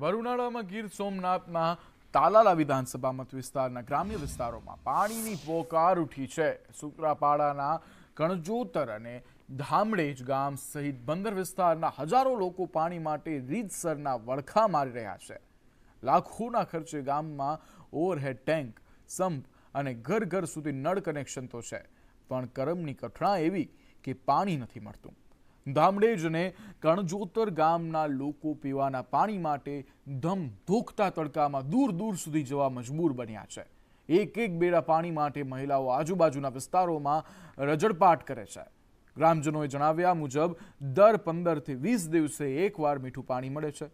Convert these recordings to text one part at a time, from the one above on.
વરુણાળામાં ગીર સોમનાથના તાલાલા વિધાનસભા મત વિસ્તારના ગ્રામ્ય વિસ્તારોમાં પાણીની પોકાર ઉઠી છે. સુત્રાપાડાના કણજોતર અને ધામડેજ ગામ સહિત બંદર વિસ્તારના હજારો લોકો પાણી માટે રીતસરના વળખા મારી રહ્યા છે. લાખોના ખર્ચે ગામમાં ઓવરહેડ ટેન્ક, સંપ અને ઘર ઘર સુધી નળ કનેક્શન તો છે, પણ કરમની કઠણા એવી કે પાણી નથી મળતું. ધામડેજ અને કણજોતર ગામના લોકો પીવાના પાણી માટે ધમ ધોકતા તડકામાં દૂર દૂર સુધી જવા મજબૂર બન્યા છે. એક એક બેડા પાણી માટે મહિલાઓ આજુબાજુના વિસ્તારોમાં રજડપાટ કરે છે. ગ્રામજનોએ જણાવ્યા મુજબ, દર પંદરથી વીસ દિવસે એકવાર મીઠું પાણી મળે છે.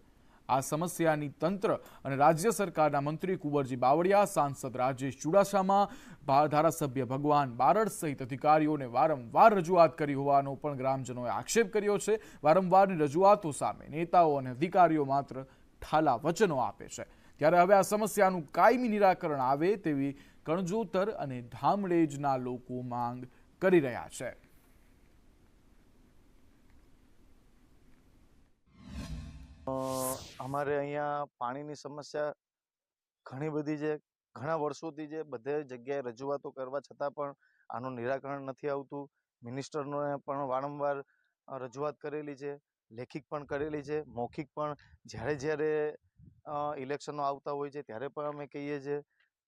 આ સમસ્યાની તંત્ર અને રાજ્ય સરકારના મંત્રી કુંવરજી બાવળિયા સાંસદ રાજેશ ચુડાસામા ધારાસભ્ય ભગવાન બારડ સહિત અધિકારીઓને વારંવાર રજૂઆત કરી હોવાનો પણ ગ્રામજનોએ આક્ષેપ કર્યો છે. વારંવારની રજૂઆતો સામે નેતાઓ અને અધિકારીઓ માત્ર ઠાલા વચનો આપે છે. ત્યારે હવે આ સમસ્યાનું કાયમી નિરાકરણ આવે તેવી કણજોતર અને ધામડેજના લોકો માંગ કરી રહ્યા છે. અ, અમારે અહીંયા પાણીની સમસ્યા ઘણી બધી છે. ઘણા વર્ષોથી છે બધે જગ્યાએ રજૂઆતો કરવા છતાં પણ આનું નિરાકરણ નથી આવતું. મિનિસ્ટરને પણ વારંવાર રજૂઆત કરેલી છે, લેખિત પણ કરેલી છે, મૌખિક પણ. જ્યારે જ્યારે ઇલેક્શનો આવતા હોય છે, ત્યારે પણ અમે કહીએ છીએ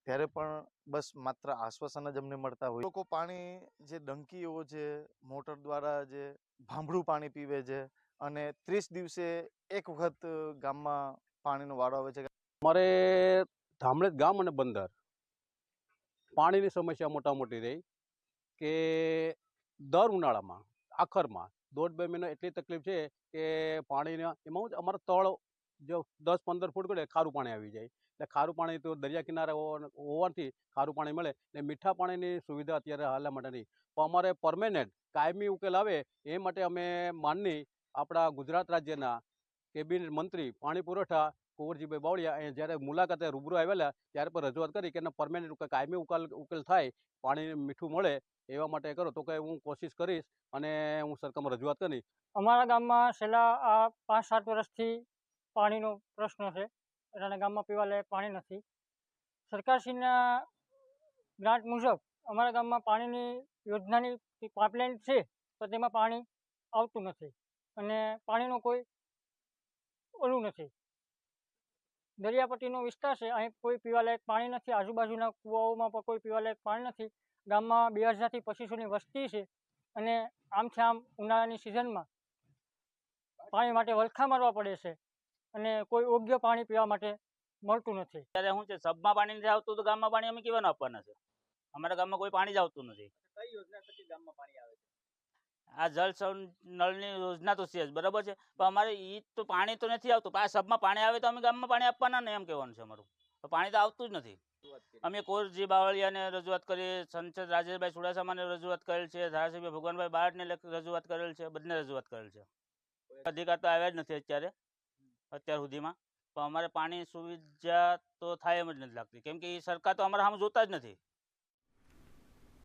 ત્યારે પણ બસ માત્ર આશ્વાસન જ અમને મળતા હોય. લોકો પાણી જે ડંકીઓ છે, મોટર દ્વારા જે ભાંભળું પાણી પીવે છે અને ત્રીસ દિવસે એક વખત ગામમાં પાણીનો વારો આવે છે. અમારે ધામણેજ ગામ અને બંદર પાણીની સમસ્યા મોટા મોટી રહી કે દર ઉનાળામાં, આખરમાં દોઢ બે મહિનો એટલી તકલીફ છે કે પાણીના એમાં અમારા તળ જો દસ પંદર ફૂટ કરે ખારું પાણી આવી જાય. એટલે ખારું પાણી તો દરિયા કિનારે હોવાથી ખારું પાણી મળે ને મીઠા પાણીની સુવિધા અત્યારે હાલ માટે નહીં. પણ અમારે પરમેનન્ટ કાયમી ઉકેલ આવે એ માટે અમે માનની આપણા ગુજરાત રાજ્યના કેબિનેટ મંત્રી પાણી પુરવઠા કુંવરજીભાઈ બાવળિયા અહીંયા જ્યારે મુલાકાતે રૂબરૂ આવેલા ત્યારે પણ રજૂઆત કરી કે એના પરમેનન્ટ કાયમી ઉકેલ ઉકેલ થાય, પાણી મીઠું મળે એવા માટે કરો તો કે હું કોશિશ કરીશ અને હું સરકારમાં રજૂઆત કરી અમારા ગામમાં છેલ્લા, આ પાંચ સાત વર્ષથી પાણીનો પ્રશ્ન છે. એટલે ગામમાં પીવા લાયક પાણી નથી. સરકારશ્રીના ગ્રાન્ટ મુજબ અમારા ગામમાં પાણીની યોજનાની પાઇપલાઇન છે, તો તેમાં પાણી આવતું નથી અને પાણીનો કોઈ ઓલું નથી. દરિયાપટ્ટીનો વિસ્તાર છે, અહીં કોઈ પીવાલાયક પાણી નથી. આજુબાજુના કૂવાઓમાં પણ કોઈ પીવાલાયક પાણી નથી. ગામમાં બે હજારથી પચીસોની વસ્તી છે અને આમથી આમ ઉનાળાની સિઝનમાં પાણી માટે વલખા મારવા પડે છે. અને કોઈ યોગ્ય પાણી પીવા માટે મળતું નથી. ત્યારે શું છે સબમાં પાણી નથી આવતું તો ગામમાં પાણી અમે કેવાનું આપવાના છે? અમારા ગામમાં કોઈ પાણી જ આવતું નથી. કઈ યોજના થકી ગામમાં પાણી આવે છે? આ જળ સં નળની યોજના તો છે જ બરાબર છે? પણ અમારે ઈ તો પાણી તો નથી આવતું. આ સબમાં પાણી આવે તો અમે ગામમાં પાણી આપવાના ને એમ કહેવાનું છે અમારું. તો પાણી તો આવતું જ નથી. અમે કોરજી બાવળિયાને રજૂઆત કરી સંસદ રાજેશભાઈ ચુડાસમાને રજૂઆત કરેલ છે ધારાસભ્ય ભગવાનભાઈ બારડને લેખ- રજૂઆત કરેલ છે બધને રજૂઆત કરેલ છે. અધિકાર તો આવ્યા જ નથી અત્યારે. અત્યાર સુધીમાં. પણ અમારે પાણી સુવિધા તો થાય એમ જ નથી લાગતી. કેમ કે એ સરકાર તો અમારા સામે જોતા જ નથી.